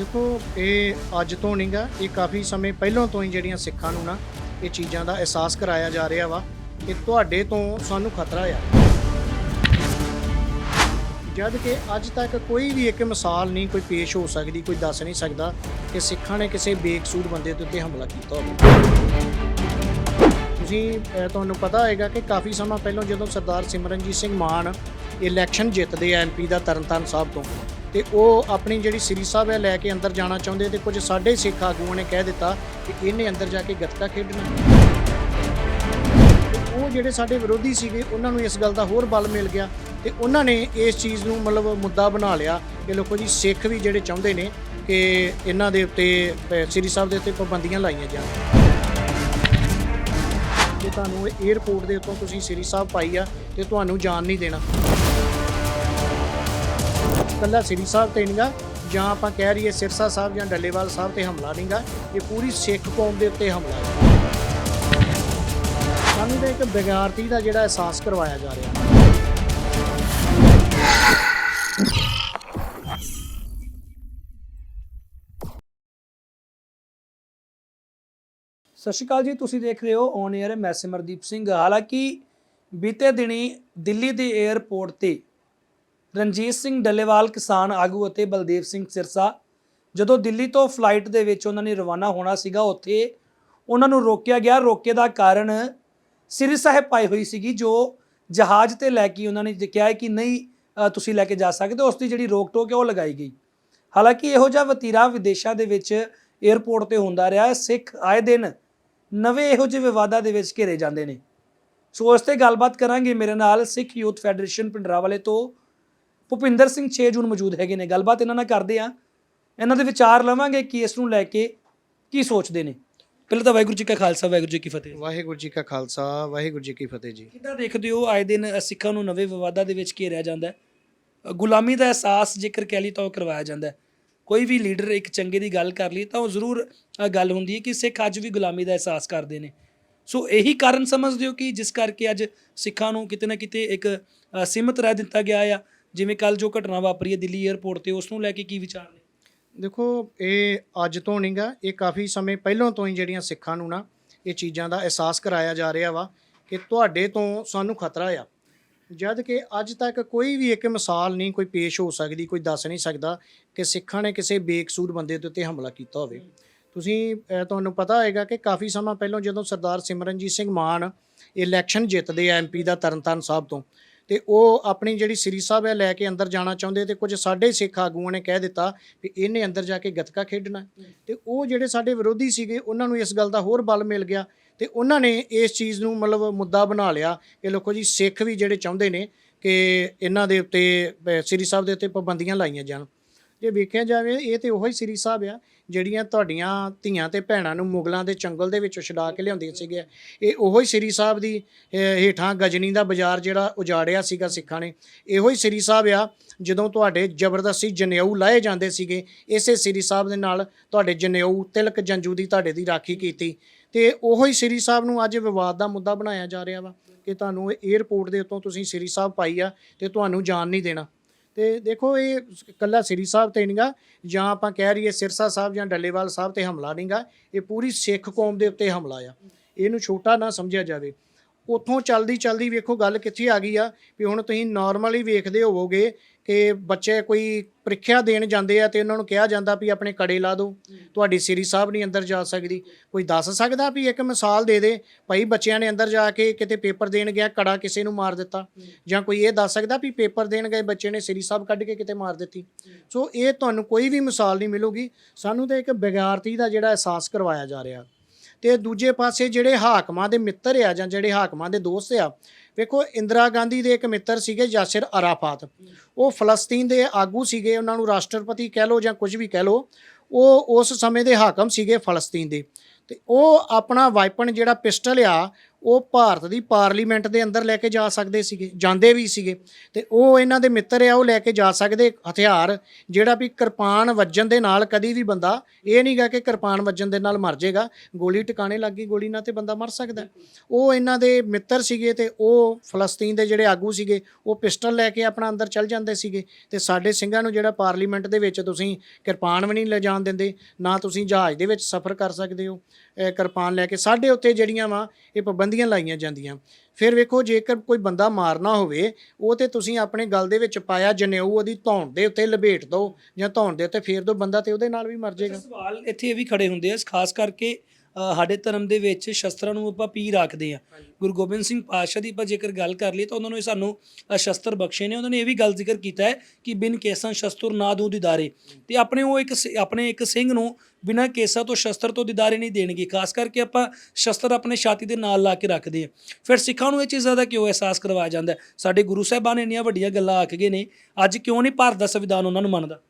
ਦੇਖੋ, ਇਹ ਅੱਜ ਤੋਂ ਨਹੀਂਗਾ ਇਹ ਕਾਫੀ ਸਮੇਂ ਪਹਿਲਾਂ ਤੋਂ ਹੀ ਜਿਹੜੀਆਂ ਸਿੱਖਾਂ ਨੂੰ ਨਾ ਇਹ ਚੀਜ਼ਾਂ ਦਾ ਅਹਿਸਾਸ ਕਰਾਇਆ ਜਾ ਰਿਹਾ ਵਾ ਕਿ ਤੁਹਾਡੇ ਤੋਂ ਸਾਨੂੰ ਖਤਰਾ ਆ। ਜਦ ਕਿ ਅੱਜ ਤੱਕ ਕੋਈ ਵੀ ਇੱਕ ਮਿਸਾਲ ਨਹੀਂ, ਕੋਈ ਪੇਸ਼ ਹੋ ਸਕਦੀ, ਕੋਈ ਦੱਸ ਨਹੀਂ ਸਕਦਾ ਕਿ ਸਿੱਖਾਂ ਨੇ ਕਿਸੇ ਬੇਕਸੂਰ ਬੰਦੇ ਦੇ ਉੱਤੇ ਹਮਲਾ ਕੀਤਾ ਹੋਵੇ। ਤੁਸੀਂ ਤੁਹਾਨੂੰ ਪਤਾ ਹੋਏਗਾ ਕਿ ਕਾਫੀ ਸਮਾਂ ਪਹਿਲਾਂ ਜਦੋਂ ਸਰਦਾਰ ਸਿਮਰਨਜੀਤ ਸਿੰਘ ਮਾਨ ਇਲੈਕਸ਼ਨ ਜਿੱਤਦੇ ਆ ਐਮਪੀ ਦਾ ਤਰਨਤਾਰਨ ਸਾਹਿਬ ਤੋਂ ਤੇ ਉਹ ਆਪਣੀ ਜਿਹੜੀ ਸ੍ਰੀ ਸਾਹਿਬ ਹੈ ਲੈ ਕੇ ਅੰਦਰ ਜਾਣਾ ਚਾਹੁੰਦੇ ਤੇ ਕੁਝ ਸਾਡੇ ਸਿੱਖ ਆਗੂਆਂ ਨੇ ਕਹਿ ਦਿੱਤਾ ਕਿ ਇਹਨੇ ਅੰਦਰ ਜਾ ਕੇ ਗੱਤਕਾ ਖੇਡਣਾ। ਤੇ ਉਹ ਜਿਹੜੇ ਸਾਡੇ ਵਿਰੋਧੀ ਸੀਗੇ, ਉਹਨਾਂ ਨੂੰ ਇਸ ਗੱਲ ਦਾ ਹੋਰ ਬਲ ਮਿਲ ਗਿਆ ਤੇ ਉਹਨਾਂ ਨੇ ਇਸ ਚੀਜ਼ ਨੂੰ ਮਤਲਬ ਮੁੱਦਾ ਬਣਾ ਲਿਆ ਕਿ ਲੋਕੋ ਜੀ, ਸਿੱਖ ਵੀ ਜਿਹੜੇ ਚਾਹੁੰਦੇ ਨੇ ਕਿ ਇਹਨਾਂ ਦੇ ਉੱਤੇ ਸ੍ਰੀ ਸਾਹਿਬ ਦੇ ਉੱਤੇ ਪਾਬੰਦੀਆਂ ਲਾਈਆਂ ਜਾਣ। ਜੇ ਤੁਹਾਨੂੰ 에어ਪੋਰਟ ਦੇ ਉੱਤੋਂ ਤੁਸੀਂ ਸ੍ਰੀ ਸਾਹਿਬ ਪਾਈ ਆ ਤੇ ਤੁਹਾਨੂੰ ਜਾਣ ਨਹੀਂ ਦੇਣਾ। ਕੱਲਾ ਸ੍ਰੀ ਸਾਹਿਬ ਤੇ ਨਹੀਂਗਾ, ਜਾਂ ਆਪਾਂ ਕਹਿ ਰਹੀਏ ਸਿਰਸਾ ਸਾਹਿਬ ਜਾਂ ਡੱਲੇਵਾਲ ਸਾਹਿਬ ਤੇ ਹਮਲਾ ਨਹੀਂਗਾ, ਇਹ ਪੂਰੀ ਸਿੱਖ ਕੌਮ ਦੇ ਉੱਤੇ ਹਮਲਾ ਹੈ। ਸਾਨੂੰ ਤਾਂ ਇੱਕ ਬੇਗਾਰਤੀ ਦਾ ਜਿਹੜਾ ਅਹਿਸਾਸ ਕਰਵਾਇਆ ਜਾ ਰਿਹਾ। ਸਤਿ ਸ਼੍ਰੀ ਅਕਾਲ ਜੀ, ਤੁਸੀਂ ਦੇਖ ਰਹੇ ਹੋ ਔਨ 에ਅਰ ਮੈਂ ਸਿਮਰਦੀਪ ਸਿੰਘ। ਹਾਲਾਂਕਿ, ਬੀਤੇ ਦਿਨੀ ਦਿੱਲੀ ਦੇ 에ਅਰਪੋਰਟ ਤੇ ਰਣਜੀਤ ਸਿੰਘ ਡੱਲੇਵਾਲ, ਕਿਸਾਨ ਆਗੂ ਅਤੇ ਬਲਦੇਵ ਸਿੰਘ ਸਿਰਸਾ। ਜਦੋਂ ਦਿੱਲੀ ਤੋਂ ਫਲਾਈਟ ਦੇ ਵਿੱਚ ਉਹਨਾਂ ਨੇ ਰਵਾਨਾ ਹੋਣਾ ਸੀਗਾ, ਉੱਥੇ ਉਹਨਾਂ ਨੂੰ ਰੋਕਿਆ ਗਿਆ। ਰੋਕੇ ਦਾ ਕਾਰਨ ਸ੍ਰੀ ਸਾਹਿਬ ਪਾਈ ਹੋਈ ਸੀਗੀ, ਜੋ ਜਹਾਜ਼ ਤੇ ਲੈ ਕੇ ਉਹਨਾਂ ਨੇ ਕਿਹਾ ਕਿ ਨਹੀਂ ਤੁਸੀਂ ਲੈ ਕੇ ਜਾ ਸਕਦੇ ਉਸ ਦੀ ਜਿਹੜੀ ਰੋਕ ਟੋਕ ਹੈ, ਉਹ ਲਗਾਈ ਗਈ। ਹਾਲਾਂਕਿ ਇਹੋ ਜਿਹਾ ਵਤੀਰਾ ਵਿਦੇਸ਼ਾਂ ਦੇ ਵਿੱਚ 에ਅਰਪੋਰਟ ਤੇ ਹੁੰਦਾ ਰਿਹਾ। ਸਿੱਖ ਆਏ ਦਿਨ ਨਵੇਂ ਇਹੋ ਜਿਹੇ ਵਿਵਾਦਾਂ ਦੇ ਵਿੱਚ ਘਿਰੇ ਜਾਂਦੇ ਨੇ। ਸੋ ਉਸ ਤੇ ਗੱਲਬਾਤ ਕਰਾਂਗੇ। ਮੇਰੇ ਨਾਲ ਸਿੱਖ ਯੂਥ ਫੈਡਰੇਸ਼ਨ ਪਿੰਡਰਾਵਾਲੇ ਤੋਂ ਭੁਪਿੰਦਰ ਸਿੰਘ 6 ਜੂਨ ਮੌਜੂਦ ਹੈਗੇ ਨੇ। ਗੱਲਬਾਤ ਇਹਨਾਂ ਨਾਲ ਕਰਦੇ ਆ ਇਹਨਾਂ ਦੇ ਵਿਚਾਰ ਲਵਾਂਗੇ ਕਿ ਇਸ ਨੂੰ ਲੈ ਕੇ ਕੀ ਸੋਚਦੇ ਨੇ। ਪਹਿਲਾਂ ਤਾਂ ਵਾਹਿਗੁਰੂ ਜੀ ਕਾ ਖਾਲਸਾ ਵਾਹਿਗੁਰੂ ਜੀ ਕੀ ਫਤਿਹ। ਵਾਹਿਗੁਰੂ ਜੀ ਕਾ ਖਾਲਸਾ ਵਾਹਿਗੁਰੂ ਜੀ ਕੀ ਫਤਿਹ ਜੀ। ਕਿੱਦਾਂ ਦੇਖਦੇ ਹੋ ਆਏ ਦਿਨ ਸਿੱਖਾਂ ਨੂੰ ਨਵੇਂ ਵਿਵਾਦਾਂ ਦੇ ਵਿੱਚ ਘੇਰਿਆ ਜਾਂਦਾ ਗੁਲਾਮੀ ਦਾ ਅਹਿਸਾਸ ਜੇਕਰ ਕਹਿ ਲਈ ਤਾਂ ਉਹ ਕਰਵਾਇਆ ਜਾਂਦਾ ਕੋਈ ਵੀ ਲੀਡਰ ਇੱਕ ਚੰਗੇ ਦੀ ਗੱਲ ਕਰ ਲਈ ਤਾਂ ਉਹ ਜ਼ਰੂਰ ਗੱਲ ਹੁੰਦੀ ਹੈ ਕਿ ਸਿੱਖ ਅੱਜ ਵੀ ਗੁਲਾਮੀ ਦਾ ਅਹਿਸਾਸ ਕਰਦੇ ਨੇ। ਸੋ ਇਹੀ ਕਾਰਨ ਸਮਝਦੇ ਹੋ ਕਿ ਜਿਸ ਕਰਕੇ ਅੱਜ ਸਿੱਖਾਂ ਨੂੰ ਕਿਤੇ ਨਾ ਕਿਤੇ ਇੱਕ ਸੀਮਤ ਰਹਿ ਦਿੱਤਾ ਗਿਆ ਆ ਜਿਵੇਂ ਕੱਲ ਜੋ ਘਟਨਾ ਵਾਪਰੀ ਹੈ ਦਿੱਲੀ 에ਅਰਪੋਰਟ ਤੇ, ਉਸ ਨੂੰ ਲੈ ਕੇ ਕੀ ਵਿਚਾਰ ਨੇ? ਦੇਖੋ, ਇਹ ਅੱਜ ਤੋਂ ਨਹੀਂਗਾ ਇਹ ਕਾਫੀ ਸਮੇਂ ਪਹਿਲਾਂ ਤੋਂ ਹੀ ਜਿਹੜੀਆਂ ਸਿੱਖਾਂ ਨੂੰ ਨਾ ਇਹ ਚੀਜ਼ਾਂ ਦਾ ਅਹਿਸਾਸ ਕਰਾਇਆ ਜਾ ਰਿਹਾ ਵਾ ਕਿ ਤੁਹਾਡੇ ਤੋਂ ਸਾਨੂੰ ਖਤਰਾ ਆ। ਜਦ ਕਿ ਅੱਜ ਤੱਕ ਕੋਈ ਵੀ ਇੱਕ ਮਿਸਾਲ ਨਹੀਂ, ਕੋਈ ਪੇਸ਼ ਹੋ ਸਕਦੀ, ਕੋਈ ਦੱਸ ਨਹੀਂ ਸਕਦਾ ਕਿ ਸਿੱਖਾਂ ਨੇ ਕਿਸੇ ਬੇਕਸੂਰ ਬੰਦੇ ਦੇ ਉੱਤੇ ਹਮਲਾ ਕੀਤਾ ਹੋਵੇ। ਤੁਸੀਂ ਤੁਹਾਨੂੰ ਪਤਾ ਹੋਏਗਾ ਕਿ ਕਾਫੀ ਸਮਾਂ ਪਹਿਲਾਂ ਜਦੋਂ ਸਰਦਾਰ ਸਿਮਰਨਜੀਤ ਸਿੰਘ ਮਾਨ ਇਲੈਕਸ਼ਨ ਜਿੱਤਦੇ ਆ ਐਮਪੀ ਦਾ ਤਰਨਤਾਰਨ ਸਾਹਿਬ ਤੋਂ ਤੇ ਉਹ ਆਪਣੀ ਜਿਹੜੀ ਸ੍ਰੀ ਸਾਹਿਬ ਹੈ ਲੈ ਕੇ ਅੰਦਰ ਜਾਣਾ ਚਾਹੁੰਦੇ ਤੇ ਕੁਝ ਸਾਡੇ ਸਿੱਖ ਆਗੂਆਂ ਨੇ ਕਹਿ ਦਿੱਤਾ ਵੀ ਇਹਨੇ ਅੰਦਰ ਜਾ ਕੇ ਗੱਤਕਾ ਖੇਡਣਾ। ਤੇ ਉਹ ਜਿਹੜੇ ਸਾਡੇ ਵਿਰੋਧੀ ਸੀਗੇ, ਉਹਨਾਂ ਨੂੰ ਇਸ ਗੱਲ ਦਾ ਹੋਰ ਬਲ ਮਿਲ ਗਿਆ ਤੇ ਉਹਨਾਂ ਨੇ ਇਸ ਚੀਜ਼ ਨੂੰ ਮਤਲਬ ਮੁੱਦਾ ਬਣਾ ਲਿਆ ਕਿ ਲੋਕੋ ਜੀ ਸਿੱਖ ਵੀ ਜਿਹੜੇ ਚਾਹੁੰਦੇ ਨੇ ਕਿ ਇਹਨਾਂ ਦੇ ਉੱਤੇ ਸ੍ਰੀ ਸਾਹਿਬ ਦੇ ਉੱਤੇ ਪਾਬੰਦੀਆਂ ਲਾਈਆਂ ਜਾਣ। ਜੇ ਵੇਖਿਆ ਜਾਵੇ, ਇਹ ਤੇ ਉਹੀ ਸ੍ਰੀ ਸਾਹਿਬ ਆ, ਜਿਹੜੀਆਂ ਤੁਹਾਡੀਆਂ ਧੀਆਂ ਤੇ ਭੈਣਾਂ ਨੂੰ ਮੁਗਲਾਂ ਦੇ ਚੰਗਲ ਦੇ ਵਿੱਚੋਂ ਛਡਾ ਕੇ ਲਿਆਉਂਦੀਆਂ ਸੀਗੀਆਂ। ਇਹ ਉਹੀ ਸ੍ਰੀ ਸਾਹਿਬ ਦੀ ਹੇਠਾਂ ਗਜਨੀ ਦਾ ਬਾਜ਼ਾਰ ਜਿਹੜਾ ਉਜਾੜਿਆ ਸੀਗਾ ਸਿੱਖਾਂ ਨੇ। ਇਹੋ ਹੀ ਸ੍ਰੀ ਸਾਹਿਬ ਆ, ਜਦੋਂ ਤੁਹਾਡੇ ਜ਼ਬਰਦਸਤੀ ਜਨੇਊ ਲਾਏ ਜਾਂਦੇ ਸੀਗੇ, ਇਸੇ ਸ੍ਰੀ ਸਾਹਿਬ ਦੇ ਨਾਲ ਤੁਹਾਡੇ ਜਨੇਊ ਤਿਲਕ ਜੰਜੂ ਦੀ ਤੁਹਾਡੇ ਦੀ ਰਾਖੀ ਕੀਤੀ। ਤੇ ਉਹੋ ਹੀ ਸ੍ਰੀ ਸਾਹਿਬ ਨੂੰ ਅੱਜ ਵਿਵਾਦ ਦਾ ਮੁੱਦਾ ਬਣਾਇਆ ਜਾ ਰਿਹਾ ਵਾ ਕਿ ਤੁਹਾਨੂੰ 에ਅਰਪੋਰਟ ਦੇ ਉੱਤੋਂ ਤੁਸੀਂ ਸ੍ਰੀ ਸਾਹਿਬ ਪਾਈ ਆ ਤੇ ਤੁਹਾਨੂੰ ਜਾਣ ਨਹੀਂ ਦੇਣਾ। ਤੇ ਦੇਖੋ ਇਹ ਕੱਲਾ ਸ੍ਰੀ ਸਾਹਿਬ ਤੇ ਨਹੀਂਗਾ, ਜਾਂ ਆਪਾਂ ਕਹਿ ਰਹੀਏ ਸਿਰਸਾ ਸਾਹਿਬ ਜਾਂ ਡੱਲੇਵਾਲ ਸਾਹਿਬ ਤੇ ਹਮਲਾ ਨਹੀਂਗਾ, ਇਹ ਪੂਰੀ ਸਿੱਖ ਕੌਮ ਦੇ ਉੱਤੇ ਹਮਲਾ ਆ। ਇਹਨੂੰ ਛੋਟਾ ਨਾ ਸਮਝਿਆ ਜਾਵੇ। ਉਥੋਂ ਚੱਲਦੀ ਚੱਲਦੀ ਵੇਖੋ ਗੱਲ ਕਿੱਥੇ ਆ ਗਈ ਆ, ਵੀ ਹੁਣ ਤੁਸੀਂ ਨਾਰਮਲੀ ਵੇਖਦੇ ਹੋਵੋਗੇ ਕਿ ਬੱਚੇ ਕੋਈ ਪ੍ਰੀਖਿਆ ਦੇਣ ਜਾਂਦੇ ਆ ਤੇ ਉਹਨਾਂ ਨੂੰ ਕਿਹਾ ਜਾਂਦਾ ਵੀ ਆਪਣੇ ਕੜੇ ਲਾ ਦਿਓ, ਤੁਹਾਡੀ ਸ੍ਰੀ ਸਾਹਿਬ ਨਹੀਂ ਅੰਦਰ ਜਾ ਸਕਦੀ। ਕੋਈ ਦੱਸ ਸਕਦਾ ਵੀ ਇੱਕ ਮਿਸਾਲ ਦੇ ਦੇ ਭਾਈ ਬੱਚਿਆਂ ਨੇ ਅੰਦਰ ਜਾ ਕੇ ਕਿਤੇ ਪੇਪਰ ਦੇਣ ਗਿਆ, ਕੜਾ ਕਿਸੇ ਨੂੰ ਮਾਰ ਦਿੱਤਾ? ਜਾਂ ਕੋਈ ਇਹ ਦੱਸ ਸਕਦਾ ਵੀ ਪੇਪਰ ਦੇਣ ਗਏ ਬੱਚੇ ਨੇ ਸ੍ਰੀ ਸਾਹਿਬ ਕੱਢ ਕੇ ਕਿਤੇ ਮਾਰ ਦਿੱਤੀ? ਸੋ ਇਹ ਤੁਹਾਨੂੰ ਕੋਈ ਵੀ ਮਿਸਾਲ ਨਹੀਂ ਮਿਲੂਗੀ। ਸਾਨੂੰ ਤਾਂ ਇੱਕ ਬੇਗਾਰਤੀ ਦਾ ਜਿਹੜਾ ਅਹਿਸਾਸ ਕਰਵਾਇਆ ਜਾ ਰਿਹਾ। ਤੇ ਦੂਜੇ ਪਾਸੇ ਜਿਹੜੇ ਹਾਕਮਾਂ ਦੇ ਮਿੱਤਰ ਆ ਜਾਂ ਜਿਹੜੇ ਹਾਕਮਾਂ ਦੇ ਦੋਸਤ ਆ ਵੇਖੋ, ਇੰਦਰਾ ਗਾਂਧੀ ਦੇ ਇੱਕ ਮਿੱਤਰ ਸੀਗੇ ਯਾਸਿਰ ਅਰਾਫਾਤ। ਉਹ ਫਲਸਤੀਨ ਦੇ ਆਗੂ ਸੀਗੇ, ਉਹਨਾਂ ਨੂੰ ਰਾਸ਼ਟਰਪਤੀ ਕਹਿ ਲਓ ਜਾਂ ਕੁਝ ਵੀ ਕਹਿ ਲਓ, ਉਹ ਉਸ ਸਮੇਂ ਦੇ ਹਾਕਮ ਸੀਗੇ ਫਲਸਤੀਨ ਦੇ। ਤੇ ਉਹ ਆਪਣਾ ਵਾਈਪਨ ਜਿਹੜਾ ਪਿਸਟਲ ਆ ਉਹ ਭਾਰਤ ਦੀ ਪਾਰਲੀਮੈਂਟ ਦੇ ਅੰਦਰ ਲੈ ਕੇ ਜਾ ਸਕਦੇ ਸੀਗੇ, ਜਾਂਦੇ ਵੀ ਸੀਗੇ। ਤੇ ਉਹ ਇਹਨਾਂ ਦੇ ਮਿੱਤਰ ਆ, ਉਹ ਲੈ ਕੇ ਜਾ ਸਕਦੇ ਹਥਿਆਰ, ਜਿਹੜਾ ਵੀ ਕਿਰਪਾਨ ਵੱਜਣ ਦੇ ਨਾਲ ਕਦੀ ਵੀ ਬੰਦਾ, ਇਹ ਨਹੀਂਗਾ ਕਿ ਕਿਰਪਾਨ ਵੱਜਣ ਦੇ ਨਾਲ ਮਰ ਜਾਏਗਾ ਗੋਲੀ ਟਿਕਾਣੇ ਲੱਗ ਗਈ, ਗੋਲੀ ਨਾਲ ਤੇ ਬੰਦਾ ਮਰ ਸਕਦਾ। ਉਹ ਇਹਨਾਂ ਦੇ ਮਿੱਤਰ ਸੀਗੇ ਤੇ ਉਹ ਫਲਸਤੀਨ ਦੇ ਜਿਹੜੇ ਆਗੂ ਸੀਗੇ, ਉਹ ਪਿਸਟਲ ਲੈ ਕੇ ਆਪਣਾ ਅੰਦਰ ਚੱਲ ਜਾਂਦੇ ਸੀਗੇ। ਤੇ ਸਾਡੇ ਸਿੰਘਾਂ ਨੂੰ ਜਿਹੜਾ ਪਾਰਲੀਮੈਂਟ ਦੇ ਵਿੱਚ ਤੁਸੀਂ ਕਿਰਪਾਨ ਵੀ ਨਹੀਂ ਲੈ ਜਾਣ ਦਿੰਦੇ, ਨਾ ਤੁਸੀਂ ਜਹਾਜ਼ ਦੇ ਵਿੱਚ ਸਫ਼ਰ ਕਰ ਸਕਦੇ ਹੋ। ਕਿਰਪਾਨ ਲੈ ਕੇ ਸਾਡੇ ਉੱਤੇ ਜਿਹੜੀਆਂ ਵਾ ਇਹ ਪਾਬੰਦੀਆਂ ਲਾਈਆਂ ਜਾਂਦੀਆਂ। ਫਿਰ ਵੇਖੋ ਜੇਕਰ ਕੋਈ ਬੰਦਾ ਮਾਰਨਾ ਹੋਵੇ ਉਹ ਤੇ ਤੁਸੀਂ ਆਪਣੇ ਗਲ ਦੇ ਵਿੱਚ ਪਾਇਆ ਜਨੇਊ ਉਹਦੀ ਧੌਣ ਦੇ ਉੱਤੇ ਲਪੇਟ ਦਿਓ ਜਾਂ ਧੌਣ ਦੇ ਉੱਤੇ ਫੇਰ ਦਿਓ ਬੰਦਾ ਤੇ ਉਹਦੇ ਨਾਲ ਵੀ ਮਰ ਜਾਏਗਾ। ਸਵਾਲ ਇੱਥੇ ਇਹ ਵੀ ਖੜੇ ਹੁੰਦੇ ਆ ਖਾਸ ਕਰਕੇ ਸਾਡੇ ਧਰਮ ਦੇ ਵਿੱਚ ਸ਼ਸਤਰਾਂ ਨੂੰ ਆਪਾਂ ਪੀ ਰੱਖਦੇ ਆ ਗੁਰੂ ਗੋਬਿੰਦ ਸਿੰਘ ਪਾਤਸ਼ਾਹ ਦੀ ਆਪਾਂ ਜੇਕਰ ਗੱਲ ਕਰ ਲਈ ਤਾਂ ਉਹਨਾਂ ਨੇ ਸਾਨੂੰ ਸ਼ਸਤਰ ਬਖਸ਼ੇ ਨੇ। ਉਹਨਾਂ ਨੇ ਇਹ ਵੀ ਗੱਲ ਜ਼ਿਕਰ ਕੀਤਾ ਹੈ ਕਿ ਬਿਨ ਕੇਸਾਂ ਸ਼ਸਤਰ ਨਾ ਦੂ ਦਿਦਾਰੇ। ਤੇ ਆਪਣੇ ਉਹ ਇੱਕ ਆਪਣੇ ਇੱਕ ਸਿੰਘ ਨੂੰ ਬਿਨਾਂ ਕੇਸਾਂ ਤੋਂ ਸ਼ਸਤਰ ਤੋਂ ਦਿਦਾਰੇ ਨਹੀਂ ਦੇਣਗੇ। ਖਾਸ ਕਰਕੇ ਆਪਾਂ ਸ਼ਸਤਰ ਆਪਣੇ ਛਾਤੀ ਦੇ ਨਾਲ ਲਾ ਕੇ ਰੱਖਦੇ ਆ ਫਿਰ ਸਿੱਖਾਂ ਨੂੰ ਇਹ ਚੀਜ਼ਾਂ ਦਾ ਕਿਉਂ ਅਹਿਸਾਸ ਕਰਵਾਇਆ ਜਾਂਦਾ? ਸਾਡੇ ਗੁਰੂ ਸਾਹਿਬਾਨ ਇੰਨੀਆਂ ਵੱਡੀਆਂ ਗੱਲਾਂ ਆਖ ਗਏ ਨੇ ਅੱਜ ਕਿਉਂ ਨਹੀਂ ਭਾਰਤ ਦਾ ਸੰਵਿਧਾਨ ਉਹਨਾਂ ਨੂੰ ਮੰਨਦਾ?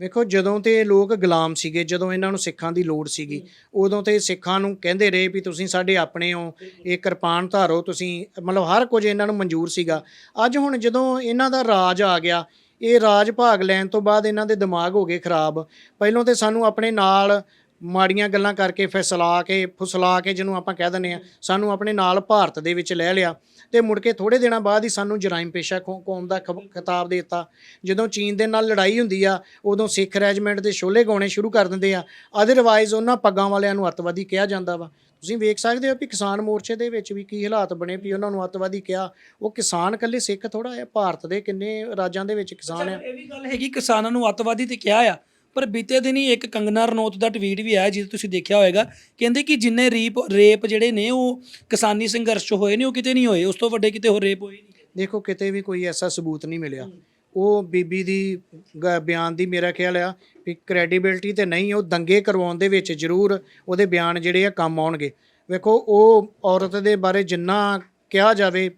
ਵੇਖੋ ਜਦੋਂ ਤੇ ਲੋਕ ਗੁਲਾਮ ਸੀਗੇ ਜਦੋਂ ਇਹਨਾਂ ਨੂੰ ਸਿੱਖਾਂ ਦੀ ਲੋੜ ਸੀਗੀ ਉਦੋਂ ਤੇ ਸਿੱਖਾਂ ਨੂੰ ਕਹਿੰਦੇ ਰਹੇ ਵੀ ਤੁਸੀਂ ਸਾਡੇ ਆਪਣੇ ਹੋ ਇਹ ਕਿਰਪਾਨ ਧਾਰੋ ਤੁਸੀਂ ਮਤਲਬ ਹਰ ਕੁਝ ਇਹਨਾਂ ਨੂੰ ਮਨਜ਼ੂਰ ਸੀਗਾ। ਅੱਜ ਹੁਣ ਜਦੋਂ ਇਹਨਾਂ ਦਾ ਰਾਜ ਆ ਗਿਆ ਇਹ ਰਾਜ ਭਾਗ ਲੈਣ ਤੋਂ ਬਾਅਦ ਇਹਨਾਂ ਦੇ ਦਿਮਾਗ ਹੋ ਗਏ ਖਰਾਬ। ਪਹਿਲੋਂ ਤੇ ਸਾਨੂੰ ਆਪਣੇ ਨਾਲ ਮਾੜੀਆਂ ਗੱਲਾਂ ਕਰਕੇ ਫੈਸਲਾ ਕੇ, ਫੁਸਲਾ ਕੇ ਜਿਹਨੂੰ ਆਪਾਂ ਕਹਿ ਦਿੰਦੇ ਆ ਸਾਨੂੰ ਆਪਣੇ ਨਾਲ ਭਾਰਤ ਦੇ ਵਿੱਚ ਲੈ ਲਿਆ ਤੇ ਮੁੜ ਕੇ ਥੋੜੇ ਦਿਨਾਂ ਬਾਅਦ ਹੀ ਸਾਨੂੰ ਜਰਾਇਮ ਪੇਸ਼ਾ ਕੌ- ਕੌਮ ਦਾ ਖਿਤਾਬ ਦੇ ਦਿੱਤਾ। ਜਦੋਂ ਚੀਨ ਦੇ ਨਾਲ ਲੜਾਈ ਹੁੰਦੀ ਆ, ਉਦੋਂ ਸਿੱਖ ਰੈਜੀਮੈਂਟ ਦੇ ਸ਼ੋਲੇ ਗਾਉਣੇ ਸ਼ੁਰੂ ਕਰ ਦਿੰਦੇ ਆ। ਅਦਰਵਾਈਜ਼ ਉਹਨਾਂ ਪੱਗਾਂ ਵਾਲਿਆਂ ਨੂੰ ਅੱਤਵਾਦੀ ਕਿਹਾ ਜਾਂਦਾ ਵਾ। ਤੁਸੀਂ ਵੇਖ ਸਕਦੇ ਹੋ ਵੀ ਕਿਸਾਨ ਮੋਰਚੇ ਦੇ ਵਿੱਚ ਵੀ ਕੀ ਹਾਲਾਤ ਬਣੇ ਵੀ ਉਹਨਾਂ ਨੂੰ ਅੱਤਵਾਦੀ ਕਿਹਾ। ਉਹ ਕਿਸਾਨ ਇਕੱਲੇ ਸਿੱਖ ਥੋੜਾ ਹੈ ਭਾਰਤ ਦੇ ਕਿੰਨੇ ਰਾਜਾਂ ਦੇ ਵਿੱਚ ਕਿਸਾਨ ਆ। ਇਹ ਵੀ ਗੱਲ ਹੈਗੀ ਕਿਸਾਨਾਂ ਨੂੰ ਅੱਤਵਾਦੀ ਤੇ ਕਿਹਾ ਆ। ਪਰ ਬੀਤੇ ਦਿਨੀ ਇੱਕ ਕੰਗਨਾ ਰਣੌਤ ਦਾ ਟਵੀਟ ਵੀ ਆਇਆ, ਜਿਹਦੇ ਤੁਸੀਂ ਦੇਖਿਆ ਹੋਵੇਗਾ। ਕਹਿੰਦੇ ਕਿ ਜਿੰਨੇ ਰੀਪ, ਰੇਪ ਜਿਹੜੇ ਨੇ, ਉਹ ਕਿਸਾਨੀ ਸੰਘਰਸ਼ 'ਚ ਹੋਏ ਨੇ, ਉਹ ਕਿਤੇ ਨਹੀਂ ਹੋਏ। ਉਸ ਤੋਂ ਵੱਡੇ ਕਿਤੇ ਹੋਰ ਰੇਪ ਹੋਏ ਨਹੀਂ। ਦੇਖੋ, ਕਿਤੇ ਵੀ ਕੋਈ ਐਸਾ ਸਬੂਤ ਨਹੀਂ ਮਿਲਿਆ। ਉਹ ਬੀਬੀ ਦੀ ਗ- ਬਿਆਨ ਦੀ ਮੇਰਾ ਖਿਆਲ ਆ ਵੀ ਕ੍ਰੈਡੀਬਿਲਟੀ ਤੇ ਨਹੀਂ, ਉਹ ਦੰਗੇ ਕਰਵਾਉਣ ਦੇ ਵਿੱਚ ਜ਼ਰੂਰ ਉਹਦੇ ਬਿਆਨ ਜਿਹੜੇ ਆ ਕੰਮ ਆਉਣਗੇ। ਵੇਖੋ, ਉਹ ਔਰਤ ਦੇ ਬਾਰੇ ਜਿੰਨਾ ਕਿਹਾ ਜਾਵੇ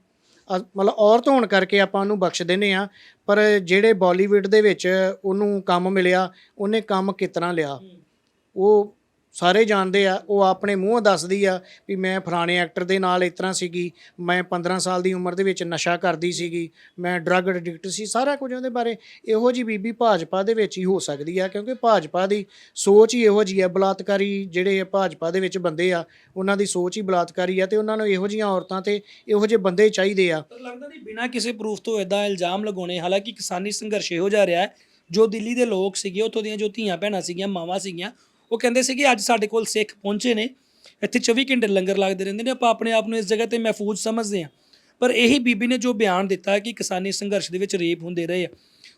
ਮਤਲਬ ਔਰਤ ਹੋਣ ਕਰਕੇ ਆਪਾਂ ਉਹਨੂੰ ਬਖਸ਼ ਦਿੰਨੇ ਆ ਪਰ ਜਿਹੜੇ ਬਾਲੀਵੁੱਡ ਦੇ ਵਿੱਚ ਉਹਨੂੰ ਕੰਮ ਮਿਲਿਆ ਉਹਨੇ ਕੰਮ ਕਿਤਨਾ ਲਿਆ? ਉਹ ਸਾਰੇ ਜਾਣਦੇ ਆ, ਉਹ ਆਪਣੇ ਮੂੰਹੋਂ ਦੱਸਦੀ ਆ ਵੀ ਮੈਂ ਫਲਾਣੇ ਐਕਟਰ ਦੇ ਨਾਲ ਇਸ ਤਰ੍ਹਾਂ ਸੀਗੀ, ਮੈਂ 15 ਸਾਲ ਦੀ ਉਮਰ ਦੇ ਵਿੱਚ ਨਸ਼ਾ ਕਰਦੀ ਸੀਗੀ, ਮੈਂ ਡਰੱਗ ਐਡਿਕਟ ਸੀ, ਸਾਰਾ ਕੁਝ ਉਹਦੇ ਬਾਰੇ ਇਹੋ ਜੀ ਬੀਬੀ ਭਾਜਪਾ ਦੇ ਵਿੱਚ ਹੀ ਹੋ ਸਕਦੀ ਆ, ਕਿਉਂਕਿ ਭਾਜਪਾ ਦੀ ਸੋਚ ਹੀ ਇਹੋ ਜੀ ਆ, ਬਲਾਤਕਾਰੀ ਜਿਹੜੇ ਆ ਭਾਜਪਾ ਦੇ ਵਿੱਚ ਬੰਦੇ ਆ, ਉਹਨਾਂ ਦੀ ਸੋਚ ਹੀ ਬਲਾਤਕਾਰੀ ਆ ਤੇ ਉਹਨਾਂ ਨੂੰ ਇਹੋ ਜੀਆਂ ਔਰਤਾਂ ਤੇ ਇਹੋ ਜਿਹੇ ਬੰਦੇ ਚਾਹੀਦੇ ਆ। ਲੱਗਦਾ ਨਹੀਂ ਬਿਨਾਂ ਕਿਸੇ ਪ੍ਰੂਫ ਤੋਂ ਇਦਾਂ ਇਲਜ਼ਾਮ ਲਗਾਉਣੇ, ਹਾਲਾਂਕਿ ਕਿਸਾਨੀ ਸੰਘਰਸ਼ ਇਹੋ ਜਾ ਰਿਹਾ ਹੈ ਜੋ ਦਿੱਲੀ ਦੇ ਲੋਕ ਸੀਗੇ, ਉੱਥੋਂ ਦੀਆਂ ਜੋ ਧੀਆਂ ਭੈਣਾਂ ਸੀਗੀਆਂ, ਮਾਵਾਂ ਸੀਗੀਆਂ ਉਹ ਕਹਿੰਦੇ ਸੀ ਕਿ ਅੱਜ ਸਾਡੇ ਕੋਲ ਸਿੱਖ ਪਹੁੰਚੇ ਨੇ ਇੱਥੇ 24 ਘੰਟੇ ਲੰਗਰ ਲੱਗਦੇ ਰਹਿੰਦੇ ਨੇ ਆਪਾਂ ਆਪਣੇ ਆਪ ਨੂੰ ਇਸ ਜਗ੍ਹਾ ਤੇ ਮਹਿਫੂਜ਼ ਸਮਝਦੇ ਹਾਂ। ਪਰ ਇਹੀ ਬੀਬੀ ਨੇ ਜੋ ਬਿਆਨ ਦਿੱਤਾ ਕਿ ਕਿਸਾਨੀ ਸੰਘਰਸ਼ ਦੇ ਵਿੱਚ ਰੇਪ ਹੁੰਦੇ ਰਹੇ ਆ।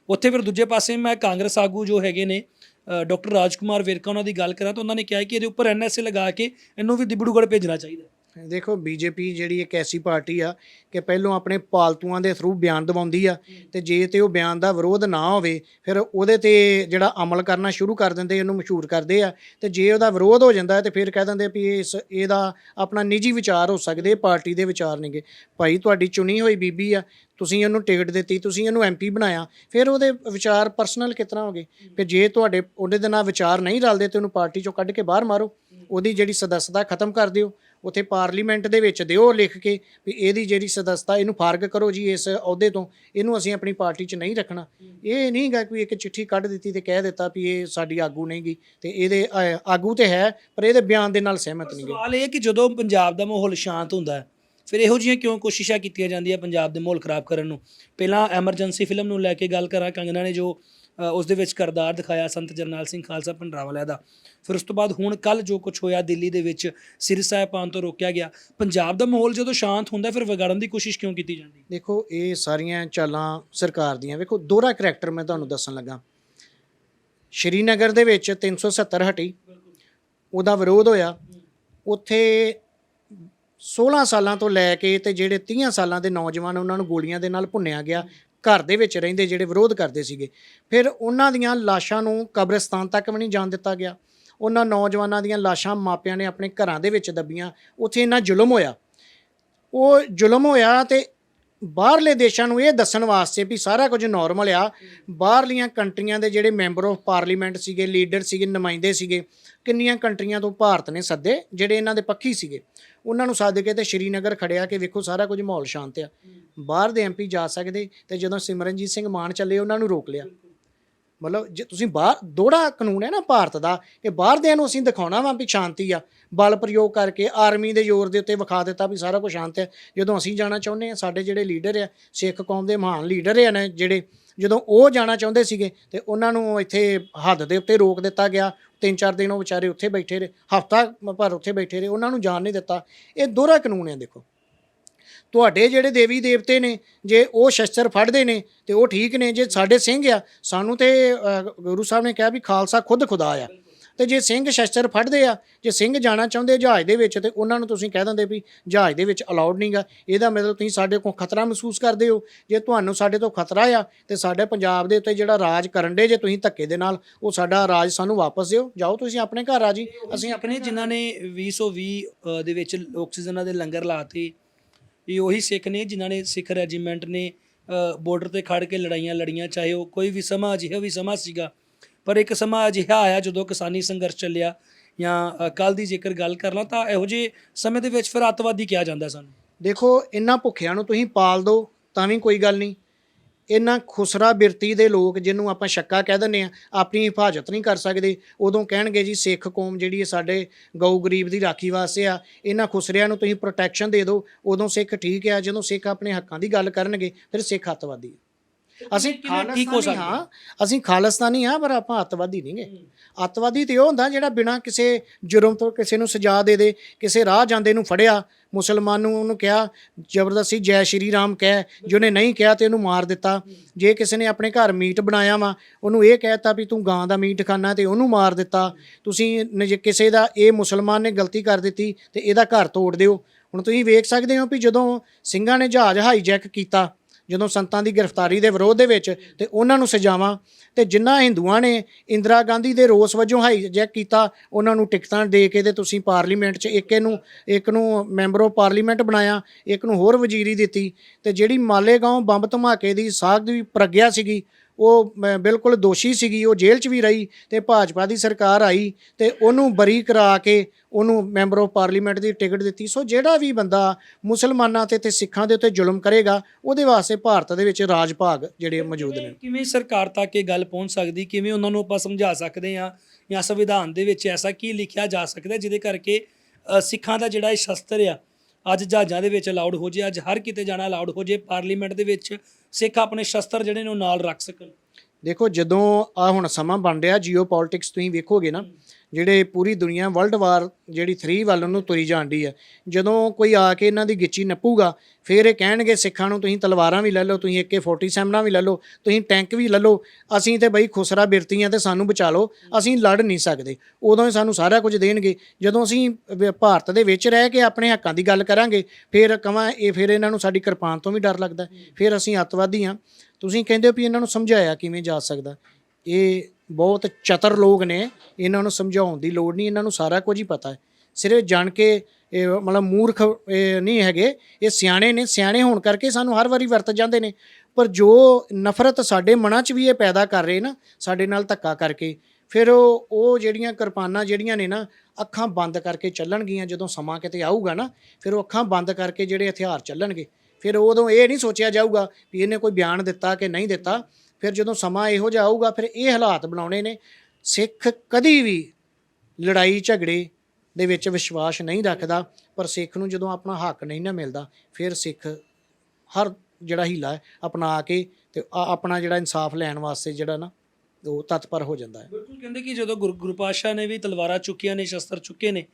ਉੱਥੇ ਫਿਰ ਦੂਜੇ ਪਾਸੇ ਮੈਂ ਕਾਂਗਰਸ ਆਗੂ ਜੋ ਹੈਗੇ ਨੇ ਅ, ਡਾਕਟਰ ਰਾਜਕੁਮਾਰ ਵਿਰਕਾ ਉਹਨਾਂ ਦੀ ਗੱਲ ਕਰਾਂ ਤਾਂ ਉਹਨਾਂ ਨੇ ਕਿਹਾ ਕਿ ਇਹਦੇ ਉੱਪਰ ਐਨਐਸਏ ਲਗਾ ਕੇ ਇਹਨੂੰ ਵੀ ਦਿਬੜੂਗੜ ਭੇਜਣਾ ਚਾਹੀਦਾ। ਦੇਖੋ, ਬੀਜੇਪੀ ਜਿਹੜੀ ਇੱਕ ਐਸੀ ਪਾਰਟੀ ਆ ਕਿ ਪਹਿਲੋਂ ਆਪਣੇ ਪਾਲਤੂਆਂ ਦੇ ਥਰੂ ਬਿਆਨ ਦਵਾਉਂਦੀ ਆ ਤੇ ਜੇ ਤੇ ਉਹ ਬਿਆਨ ਦਾ ਵਿਰੋਧ ਨਾ ਹੋਵੇ, ਫਿਰ ਉਹਦੇ ਤੇ ਜਿਹੜਾ ਅਮਲ ਕਰਨਾ ਸ਼ੁਰੂ ਕਰ ਦਿੰਦੇ, ਇਹਨੂੰ ਮਸ਼ਹੂਰ ਕਰਦੇ ਆ ਤੇ ਜੇ ਉਹਦਾ ਵਿਰੋਧ ਹੋ ਜਾਂਦਾ ਹੈ ਤੇ ਫਿਰ ਕਹਿ ਦਿੰਦੇ ਵੀ ਇਸ, ਇਹਦਾ ਆਪਣਾ ਨਿੱਜੀ ਵਿਚਾਰ ਹੋ ਸਕਦੇ ਪਾਰਟੀ ਦੇ ਵਿਚਾਰ ਨੇਗੇ। ਭਾਈ, ਤੁਹਾਡੀ ਚੁਣੀ ਹੋਈ ਬੀਬੀ ਆ, ਤੁਸੀਂ ਉਹਨੂੰ ਟਿਕਟ ਦਿੱਤੀ, ਤੁਸੀਂ ਇਹਨੂੰ ਐਮਪੀ ਬਣਾਇਆ, ਫਿਰ ਉਹਦੇ ਵਿਚਾਰ ਪਰਸਨਲ ਕਿਤਨਾ ਹੋਗੇ ਫਿਰ ਜੇ ਤੁਹਾਡੇ, ਉਹਦੇ ਦੇ ਨਾਲ ਵਿਚਾਰ ਨਹੀਂ ਰਲਦੇ ਤੇ ਉਹਨੂੰ ਪਾਰਟੀ ਚੋਂ ਕੱਢ ਕੇ ਬਾਹਰ ਮਾਰੋ, ਉਹਦੀ ਜਿਹੜੀ ਸਦੱਸਤਾ ਖਤਮ ਕਰ ਦਿਓ। ਉੱਥੇ ਪਾਰਲੀਮੈਂਟ ਦੇ ਵਿੱਚ ਦਿਓ ਲਿਖ ਕੇ ਵੀ ਇਹਦੀ ਜਿਹੜੀ ਸਦੱਸਤਾ, ਇਹਨੂੰ ਫਾਰਗ ਕਰੋ ਜੀ ਇਸ ਅਹੁਦੇ ਤੋਂ, ਇਹਨੂੰ ਅਸੀਂ ਆਪਣੀ ਪਾਰਟੀ 'ਚ ਨਹੀਂ ਰੱਖਣਾ। ਇਹ ਨਹੀਂ ਗਾ ਕੋਈ ਇੱਕ ਚਿੱਠੀ ਕੱਢ ਦਿੱਤੀ ਤੇ ਕਹਿ ਦਿੱਤਾ ਵੀ ਇਹ ਸਾਡੀ ਆਗੂ ਨਹੀਂ ਗਈ ਤੇ ਇਹਦੇ ਆਗੂ ਤੇ ਹੈ, ਪਰ ਇਹਦੇ ਬਿਆਨ ਦੇ ਨਾਲ ਸਹਿਮਤ ਨਹੀਂ ਗੇ। ਸਵਾਲ ਇਹ ਕਿ ਜਦੋਂ ਪੰਜਾਬ ਦਾ ਮਾਹੌਲ ਸ਼ਾਂਤ ਹੁੰਦਾ ਹੈ, ਫਿਰ ਇਹੋ ਜਿਹੀਆਂ ਕਿਉਂ ਕੋਸ਼ਿਸ਼ਾਂ ਕੀਤੀਆਂ ਜਾਂਦੀਆਂ ਪੰਜਾਬ ਦੇ ਮਾਹੌਲ ਖਰਾਬ ਕਰਨ ਨੂੰ? ਪਹਿਲਾਂ ਐਮਰਜੈਂਸੀ ਫਿਲਮ ਨੂੰ ਲੈ ਕੇ ਗੱਲ ਕਰਾਂ, ਕੰਗਨਾ ਨੇ ਜੋ ਉਸ ਦੇ ਵਿੱਚ ਕਰਦਾਰ ਦਿਖਾਇਆ ਸੰਤ ਜਰਨੈਲ ਸਿੰਘ ਖਾਲਸਾ ਭੰਡਰਾਵਾਲਿਆ ਦਾ। ਫਿਰ ਉਸ ਤੋਂ ਬਾਅਦ ਹੁਣ ਕੱਲ ਜੋ ਕੁਝ ਹੋਇਆ ਦਿੱਲੀ ਦੇ ਵਿੱਚ ਸਿਰ ਸਾਹਿਬਾਨ ਤੋਂ ਰੋਕਿਆ ਗਿਆ। ਪੰਜਾਬ ਦਾ ਮਾਹੌਲ ਜਦੋਂ ਸ਼ਾਂਤ ਹੁੰਦਾ ਫਿਰ ਵਿਗਾੜਨ ਦੀ ਕੋਸ਼ਿਸ਼ ਕਿਉਂ ਕੀਤੀ ਜਾਂਦੀ? ਦੇਖੋ, ਇਹ ਸਾਰੀਆਂ ਚਾਲਾਂ ਸਰਕਾਰ ਦੀਆਂ। ਵੇਖੋ, ਦੋਹਰਾ ਕਰੈਕਟਰ ਮੈਂ ਤੁਹਾਨੂੰ ਦੱਸਣ ਲੱਗਾ। ਸ਼੍ਰੀਨਗਰ ਦੇ ਵਿੱਚ 370 ਹਟੀ। ਉਹਦਾ ਵਿਰੋਧ ਹੋਇਆ। ਉੱਥੇ 16 ਸਾਲਾਂ ਤੋਂ ਲੈ ਕੇ ਤੇ ਜਿਹੜੇ 30 ਸਾਲਾਂ ਦੇ ਨੌਜਵਾਨ ਉਹਨਾਂ ਨੂੰ ਗੋਲੀਆਂ ਦੇ ਨਾਲ ਭੁੰਨਿਆ ਗਿਆ। ਘਰ ਦੇ ਵਿੱਚ ਰਹਿੰਦੇ ਜਿਹੜੇ ਵਿਰੋਧ ਕਰਦੇ ਸੀਗੇ। ਫਿਰ ਉਹਨਾਂ ਦੀਆਂ ਲਾਸ਼ਾਂ ਨੂੰ ਕਬਰਸਤਾਨ ਤੱਕ ਵੀ ਨਹੀਂ ਜਾਣ ਦਿੱਤਾ ਗਿਆ। ਉਹਨਾਂ ਨੌਜਵਾਨਾਂ ਦੀਆਂ ਲਾਸ਼ਾਂ ਮਾਪਿਆਂ ਨੇ ਆਪਣੇ ਘਰਾਂ ਦੇ ਵਿੱਚ ਦੱਬੀਆਂ। ਉੱਥੇ ਇੰਨਾ ਜ਼ੁਲਮ ਹੋਇਆ। ਉਹ ਜ਼ੁਲਮ ਹੋਇਆ ਤੇ ਬਾਹਰਲੇ ਦੇਸ਼ਾਂ ਨੂੰ ਇਹ ਦੱਸਣ ਵਾਸਤੇ ਵੀ ਸਾਰਾ ਕੁਝ ਨਾਰਮਲ ਆ। ਬਾਹਰਲੀਆਂ ਕੰਟਰੀਆਂ ਦੇ ਜਿਹੜੇ ਮੈਂਬਰ ਆਫ ਪਾਰਲੀਮੈਂਟ ਸੀਗੇ ਲੀਡਰ ਸੀਗੇ ਨੁਮਾਇੰਦੇ ਸੀਗੇ ਕਿੰਨੀਆਂ ਕੰਟਰੀਆਂ ਤੋਂ ਭਾਰਤ ਨੇ ਸੱਦੇ ਜਿਹੜੇ ਇਹਨਾਂ ਦੇ ਪੱਖੀ ਸੀਗੇ। ਉਹਨਾਂ ਨੂੰ ਸੱਦ ਕੇ ਤੇ ਸ਼੍ਰੀਨਗਰ ਖੜਿਆ ਕਿ ਵੇਖੋ ਸਾਰਾ ਕੁਝ ਮਾਹੌਲ ਸ਼ਾਂਤ ਆ। ਬਾਹਰ ਦੇ ਐਮਪੀ ਜਾ ਸਕਦੇ ਤੇ ਜਦੋਂ ਸਿਮਰਨਜੀਤ ਸਿੰਘ ਮਾਨ ਚੱਲੇ ਉਹਨਾਂ ਨੂੰ ਰੋਕ ਲਿਆ। ਮਤਲਬ ਜੇ ਤੁਸੀਂ ਬਾਹਰ ਦੋੜਾ ਕਾਨੂੰਨ ਹੈ ਨਾ ਭਾਰਤ ਦਾ, ਇਹ ਬਾਹਰ ਦਿਆਂ ਨੂੰ ਅਸੀਂ ਦਿਖਾਉਣਾ ਵਾ ਵੀ ਸ਼ਾਂਤੀ ਆ। ਬਲ ਪ੍ਰਯੋਗ ਕਰਕੇ ਆਰਮੀ ਦੇ ਜ਼ੋਰ ਦੇ ਉੱਤੇ ਵਿਖਾ ਦਿੱਤਾ ਵੀ ਸਾਰਾ ਕੁਝ ਸ਼ਾਂਤ ਹੈ। ਜਦੋਂ ਅਸੀਂ ਜਾਣਾ ਚਾਹੁੰਦੇ ਆ ਸਾਡੇ ਜਿਹੜੇ ਲੀਡਰ ਆ, ਸਿੱਖ ਕੌਮ ਦੇ ਮਹਾਨ ਲੀਡਰ ਆ ਨੇ ਜਿਹੜੇ, ਜਦੋਂ ਉਹ ਜਾਣਾ ਚਾਹੁੰਦੇ ਸੀਗੇ, ਤੇ ਉਹਨਾਂ ਨੂੰ ਇੱਥੇ ਹੱਦ ਦੇ ਉੱਤੇ ਰੋਕ ਦਿੱਤਾ ਗਿਆ। ਤਿੰਨ ਚਾਰ ਦਿਨ ਉਹ ਵਿਚਾਰੇ ਉੱਥੇ ਬੈਠੇ ਰਹੇ, ਹਫਤਾ ਭਰ ਉੱਥੇ ਬੈਠੇ ਰਹੇ, ਉਹਨਾਂ ਨੂੰ ਜਾਣ ਨਹੀਂ ਦਿੱਤਾ। ਇਹ ਦੋਹਰਾ ਕਾਨੂੰਨ ਹੈ ਦੇਖੋ। ਤੁਹਾਡੇ ਜਿਹੜੇ ਦੇਵੀ ਦੇਵਤੇ ਨੇ ਜੇ ਉਹ ਸ਼ਸਤਰ ਫੜਦੇ ਨੇ ਤੇ ਉਹ ਠੀਕ ਨੇ ਜੇ ਸਾਡੇ ਸਿੰਘ ਆ ਸਾਨੂੰ ਤੇ ਗੁਰੂ ਸਾਹਿਬ ਨੇ ਕਿਹਾ ਵੀ ਖਾਲਸਾ ਖੁਦ ਖੁਦਾ ਆ। ਤੇ ਜੇ ਸਿੰਘ ਸ਼ਸਤਰ ਫੜਦੇ ਆ ਜੇ ਸਿੰਘ ਜਾਣਾ ਚਾਹੁੰਦੇ ਜਹਾਜ਼ ਦੇ ਵਿੱਚ ਤੇ ਉਹਨਾਂ ਨੂੰ ਤੁਸੀਂ ਕਹਿ ਦਿੰਦੇ ਵੀ ਜਹਾਜ਼ ਦੇ ਵਿੱਚ ਅਲਾਉਡ ਨਹੀਂਗਾ ਇਹਦਾ ਮਤਲਬ ਤੁਸੀਂ ਸਾਡੇ ਕੋਲ ਖਤਰਾ ਮਹਿਸੂਸ ਕਰਦੇ ਹੋ। ਜੇ ਤੁਹਾਨੂੰ ਸਾਡੇ ਤੋਂ ਖਤਰਾ ਆ ਤੇ ਸਾਡੇ ਪੰਜਾਬ ਦੇ ਉੱਤੇ ਜਿਹੜਾ ਰਾਜ ਕਰਨ ਦੇ ਜੇ ਤੁਸੀਂ ਧੱਕੇ ਦੇ ਨਾਲ ਉਹ ਸਾਡਾ ਰਾਜ ਸਾਨੂੰ ਵਾਪਸ ਦਿਓ। ਜਾਓ ਤੁਸੀਂ ਆਪਣੇ ਘਰ ਆ ਜੀ ਅਸੀਂ ਆਪਣੇ ਜਿਨ੍ਹਾਂ ਨੇ 2020 ਅ, ਦੇ ਵਿੱਚ ਆਕਸੀਜਨਾਂ ਦੇ ਲੰਗਰ ਲਾਤੇ ਇਹ ਉਹੀ ਸਿੱਖ ਨੇ ਜਿਨ੍ਹਾਂ ਨੇ ਸਿੱਖ ਰੈਜੀਮੈਂਟ ਨੇ ਬਾਰਡਰ ਤੇ ਖੜ ਕੇ ਲੜਾਈਆਂ ਲੜੀਆਂ, ਚਾਹੇ ਉਹ ਕੋਈ ਵੀ ਸਮਾਂ ਅਜਿਹਾ ਵੀ ਸਮਾਂ ਸੀਗਾ, ਪਰ ਇੱਕ ਸਮਾਂ ਅਜਿਹਾ ਆਇਆ ਜਦੋਂ ਕਿਸਾਨੀ ਸੰਘਰਸ਼ ਚੱਲਿਆ, ਜਾਂ ਕੱਲ ਦੀ ਜੇਕਰ ਗੱਲ ਕਰ ਲਾਂ ਤਾਂ ਇਹੋ ਜਿਹੇ ਸਮੇਂ ਦੇ ਵਿੱਚ ਫਿਰ ਅੱਤਵਾਦੀ ਕਿਹਾ ਜਾਂਦਾ ਸਾਨੂੰ। ਦੇਖੋ ਇਹਨਾਂ ਭੁੱਖਿਆਂ ਨੂੰ ਤੁਸੀਂ ਪਾਲ ਦਿਓ ਤਾਂ ਵੀ ਕੋਈ ਗੱਲ ਨਹੀਂ। ਇਹਨਾਂ ਖੁਸਰਾ ਬਿਰਤੀ ਦੇ ਲੋਕ ਜਿਹਨੂੰ ਆਪਾਂ ਸ਼ੱਕਾ ਕਹਿ ਦਿੰਦੇ ਆ ਆਪਣੀ ਹਿਫਾਜ਼ਤ ਨਹੀਂ ਕਰ ਸਕਦੇ। ਉਦੋਂ ਕਹਿਣਗੇ ਜੀ, ਸਿੱਖ ਕੌਮ ਜਿਹੜੀ ਹੈ ਸਾਡੇ ਗਊ ਗਰੀਬ ਦੀ ਰਾਖੀ ਵਾਸਤੇ ਆ, ਇਹਨਾਂ ਖੁਸਰਿਆਂ ਨੂੰ ਤੁਸੀਂ ਪ੍ਰੋਟੈਕਸ਼ਨ ਦੇ ਦਿਓ। ਉਦੋਂ ਸਿੱਖ ਠੀਕ ਆ, ਜਦੋਂ ਸਿੱਖ ਆਪਣੇ ਹੱਕਾਂ ਦੀ ਗੱਲ ਕਰਨਗੇ, ਫਿਰ ਸਿੱਖ ਅੱਤਵਾਦੀ ਅਸੀਂ ਠੀਕ ਹੋ ਸਕਦੇ? ਹਾਂ ਅਸੀਂ ਖਾਲਿਸਤਾਨੀ ਹਾਂ ਪਰ ਆਪਾਂ ਅੱਤਵਾਦੀ ਨਹੀਂਗੇ ਅੱਤਵਾਦੀ ਤੇ ਉਹ ਹੁੰਦਾ ਜਿਹੜਾ ਬਿਨਾਂ ਕਿਸੇ ਜੁਰਮ ਤੋਂ ਕਿਸੇ ਨੂੰ ਸਜ਼ਾ ਦੇ ਦੇ ਕਿਸੇ ਰਾਹ ਜਾਂਦੇ ਨੂੰ ਫੜਿਆ ਮੁਸਲਮਾਨ ਨੂੰ ਉਹਨੂੰ ਕਿਹਾ ਜ਼ਬਰਦਸਤੀ ਜੈ ਸ਼੍ਰੀ ਰਾਮ ਕਹਿ ਜੇ ਉਹਨੇ ਨਹੀਂ ਕਿਹਾ ਤੇ ਉਹਨੂੰ ਮਾਰ ਦਿੱਤਾ। ਜੇ ਕਿਸੇ ਨੇ ਆਪਣੇ ਘਰ ਮੀਟ ਬਣਾਇਆ ਵਾ ਉਹਨੂੰ ਇਹ ਕਹਿਤਾ ਵੀ ਤੂੰ ਗਾਂ ਦਾ ਮੀਟ ਖਾਣਾ ਤੇ ਉਹਨੂੰ ਮਾਰ ਦਿੱਤਾ। ਤੁਸੀਂ ਕਿਸੇ ਦਾ ਇਹ ਮੁਸਲਮਾਨ ਨੇ ਗਲਤੀ ਕਰ ਦਿੱਤੀ ਤੇ ਇਹਦਾ ਘਰ ਤੋੜ ਦਿਓ। ਹੁਣ ਤੁਸੀਂ ਵੇਖ ਸਕਦੇ ਹੋ ਵੀ ਜਦੋਂ ਸਿੰਘਾਂ ਨੇ ਜਹਾਜ਼ ਹਾਈਜੈਕ ਕੀਤਾ ਜਦੋਂ ਸੰਤਾਂ ਦੀ ਗ੍ਰਿਫਤਾਰੀ ਦੇ ਵਿਰੋਧ ਦੇ ਵਿੱਚ ਤੇ ਉਹਨਾਂ ਨੂੰ ਸਜ਼ਾਵਾਂ, ਤੇ ਜਿਨ੍ਹਾਂ ਹਿੰਦੂਆਂ ਨੇ ਇੰਦਰਾ ਗਾਂਧੀ ਦੇ ਰੋਸ ਵਜੋਂ ਹਾਈਜੈਕ ਕੀਤਾ, ਉਹਨਾਂ ਨੂੰ ਟਿਕਟਾਂ ਦੇ ਕੇ ਤੇ ਤੁਸੀਂ ਪਾਰਲੀਮੈਂਟ 'ਚ ਇੱਕ ਇਹਨੂੰ, ਇੱਕ ਨੂੰ ਮੈਂਬਰ ਆਫ ਪਾਰਲੀਮੈਂਟ ਬਣਾਇਆ, ਇੱਕ ਨੂੰ ਹੋਰ ਵਜ਼ੀਰੀ ਦਿੱਤੀ ਤੇ ਜਿਹੜੀ ਮਾਲੇਗਾਉਂ ਬੰਬ ਧਮਾਕੇ ਦੀ ਸਾਖ ਦੀ ਪ੍ਰਗਿਆ ਸੀਗੀ ਉਹ ਮ- ਬਿਲਕੁਲ ਦੋਸ਼ੀ ਸੀਗੀ ਉਹ ਜੇਲ੍ਹ 'ਚ ਵੀ ਰਹੀ ਤੇ ਭਾਜਪਾ ਦੀ ਸਰਕਾਰ ਆਈ ਤੇ ਉਹਨੂੰ ਬਰੀ ਕਰਾ ਕੇ ਉਹਨੂੰ ਮੈਂਬਰ ਆਫ ਪਾਰਲੀਮੈਂਟ ਦੀ ਟਿਕਟ ਦਿੱਤੀ। ਸੋ ਜਿਹੜਾ ਵੀ ਬੰਦਾ ਮੁਸਲਮਾਨਾਂ ਤੇ ਤੇ ਸਿੱਖਾਂ ਦੇ ਉੱਤੇ ਜ਼ੁਲਮ ਕਰੇਗਾ ਉਹਦੇ ਵਾਸਤੇ ਭਾਰਤ ਦੇ ਵਿੱਚ ਰਾਜ ਭਾਗ ਜਿਹੜੇ ਮੌਜੂਦ ਨੇ। ਕਿਵੇਂ ਸਰਕਾਰ ਤੱਕ ਇਹ ਗੱਲ ਪਹੁੰਚ ਸਕਦੀ? ਕਿਵੇਂ ਉਹਨਾਂ ਨੂੰ ਆਪਾਂ ਸਮਝਾ ਸਕਦੇ ਹਾਂ ਜਾਂ ਸੰਵਿਧਾਨ ਦੇ ਵਿੱਚ ਐਸਾ ਕੀ ਲਿਖਿਆ ਜਾ ਸਕਦਾ ਜਿਹਦੇ ਕਰਕੇ ਅ, ਸਿੱਖਾਂ ਦਾ ਜਿਹੜਾ ਇਹ ਸ਼ਸਤਰ ਆ ਅੱਜ ਜਹਾਜ਼ਾਂ ਦੇ ਵਿੱਚ ਅਲਾਉਡ ਹੋ ਜੇ, ਅੱਜ ਹਰ ਕਿਤੇ ਜਾਣਾ ਅਲਾਉਡ ਹੋ ਜੇ ਪਾਰਲੀਮੈਂਟ ਦੇ ਵਿੱਚ ਸਿੱਖ ਆਪਣੇ ਸ਼ਸਤਰ ਜਿਹੜੇ ਨੇ ਉਹ ਨਾਲ ਰੱਖ ਸਕਣ। ਦੇਖੋ ਜਦੋਂ ਆ ਹੁਣ ਸਮਾਂ ਬਣ ਰਿਹਾ ਜੀਓ ਪੋਲਿਟਿਕਸ ਤੁਸੀਂ ਵੇਖੋਗੇ ਨਾ ਜਿਹੜੇ ਪੂਰੀ ਦੁਨੀਆ ਵਰਲਡ ਵਾਰ ਜਿਹੜੀ 3 ਵੱਲ ਨੂੰ ਤੁਰੀ ਜਾਂਦੀ ਹੈ ਜਦੋਂ ਕੋਈ ਆ ਕੇ ਇਹਨਾਂ ਦੀ ਗਿੱਚੀ ਨੱਪੂਗਾ, ਫਿਰ ਇਹ ਕਹਿਣਗੇ, ਸਿੱਖਾਂ ਨੂੰ ਤੁਸੀਂ ਤਲਵਾਰਾਂ ਵੀ ਲੈ ਲਓ, ਤੁਸੀਂ AK47 ਵੀ ਲੈ ਲਓ, ਤੁਸੀਂ ਟੈਂਕ ਵੀ ਲੈ ਲਓ, ਅਸੀਂ ਤੇ ਬਈ ਖੁਸਰਾ ਬਿਰਤੀਆਂ ਤੇ ਸਾਨੂੰ ਬਚਾ ਲਓ, ਅਸੀਂ ਲੜ ਨਹੀਂ ਸਕਦੇ। ਉਦੋਂ ਹੀ ਸਾਨੂੰ ਸਾਰਾ ਕੁਝ ਦੇਣਗੇ। ਜਦੋਂ ਅਸੀਂ ਭਾਰਤ ਦੇ ਵਿੱਚ ਰਹਿ ਕੇ ਆਪਣੇ ਹੱਕਾਂ ਦੀ ਗੱਲ ਕਰਾਂਗੇ, ਫਿਰ ਕਵਾਂ, ਇਹ ਫਿਰ ਇਹਨਾਂ ਨੂੰ ਸਾਡੀ ਕਿਰਪਾਨ ਤੋਂ ਵੀ ਡਰ ਲੱਗਦਾ। ਫਿਰ ਅਸੀਂ ਅੱਤਵਾਦੀ ਹਾਂ ਤੁਸੀਂ ਕਹਿੰਦੇ ਹੋ ਵੀ ਇਹਨਾਂ ਨੂੰ ਸਮਝਾਇਆ ਕਿਵੇਂ ਜਾ ਸਕਦਾ। ਇਹ ਬਹੁਤ ਚਤਰ ਲੋਕ ਨੇ, ਇਹਨਾਂ ਨੂੰ ਸਮਝਾਉਣ ਦੀ ਲੋੜ ਨਹੀਂ, ਇਹਨਾਂ ਨੂੰ ਸਾਰਾ ਕੁਝ ਹੀ ਪਤਾ ਹੈ। ਸਿਰਫ ਜਾਣ ਕੇ ਇਹ ਮਤਲਬ ਮੂਰਖ, ਇਹ ਨਹੀਂ ਹੈਗੇ, ਇਹ ਸਿਆਣੇ ਨੇ, ਸਿਆਣੇ ਹੋਣ ਕਰਕੇ ਸਾਨੂੰ ਹਰ ਵਾਰੀ ਵਰਤ ਜਾਂਦੇ ਨੇ। ਪਰ ਜੋ ਨਫ਼ਰਤ ਸਾਡੇ ਮਨਾਂ 'ਚ ਵੀ ਇਹ ਪੈਦਾ ਕਰ ਰਹੇ ਨਾ, ਸਾਡੇ ਨਾਲ ਧੱਕਾ ਕਰਕੇ, ਫਿਰ ਉਹ ਉਹ ਜਿਹੜੀਆਂ ਕਿਰਪਾਨਾਂ ਜਿਹੜੀਆਂ ਨੇ ਨਾ, ਅੱਖਾਂ ਬੰਦ ਕਰਕੇ ਚੱਲਣਗੀਆਂ, ਜਦੋਂ ਸਮਾਂ ਕਿਤੇ ਆਊਗਾ ਨਾ, ਫਿਰ ਉਹ ਅੱਖਾਂ ਬੰਦ ਕਰਕੇ ਜਿਹੜੇ ਹਥਿਆਰ ਚੱਲਣਗੇ, ਫਿਰ ਉਦੋਂ ਇਹ ਨਹੀਂ ਸੋਚਿਆ ਜਾਊਗਾ ਵੀ ਇਹਨੇ ਕੋਈ ਬਿਆਨ ਦਿੱਤਾ ਕਿ ਨਹੀਂ ਦਿੱਤਾ। ਫਿਰ ਜਦੋਂ ਸਮਾਂ ਇਹੋ ਜਿਹਾ ਆਊਗਾ, ਫਿਰ ਇਹ ਹਾਲਾਤ ਬਣਾਉਣੇ ਨੇ। ਸਿੱਖ ਕਦੀ ਵੀ ਲੜਾਈ ਝਗੜੇ ਦੇ ਵਿੱਚ ਵਿਸ਼ਵਾਸ ਨਹੀਂ ਰੱਖਦਾ, ਪਰ ਸਿੱਖ ਨੂੰ ਜਦੋਂ ਆਪਣਾ ਹੱਕ ਨਹੀਂ ਨਾ ਮਿਲਦਾ, ਫਿਰ ਸਿੱਖ ਹਰ ਜਿਹੜਾ ਹੀਲਾ ਹੈ, ਅਪਣਾ ਕੇ ਤੇ ਆਪਣਾ ਜਿਹੜਾ ਇਨਸਾਫ ਲੈਣ ਵਾਸਤੇ ਜਿਹੜਾ ਨਾ, ਉਹ ਤਤਪਰ ਹੋ ਜਾਂਦਾ ਹੈ। ਬਿਲਕੁਲ, ਕਹਿੰਦੇ ਕਿ ਜਦੋਂ ਗੁਰੂ ਗੁਰੂ ਪਾਤਸ਼ਾਹ ਨੇ ਵੀ ਤਲਵਾਰਾਂ ਚੁੱਕੀਆਂ ਨੇ, ਸ਼ਸਤਰ ਚੁੱਕੇ ਨੇ,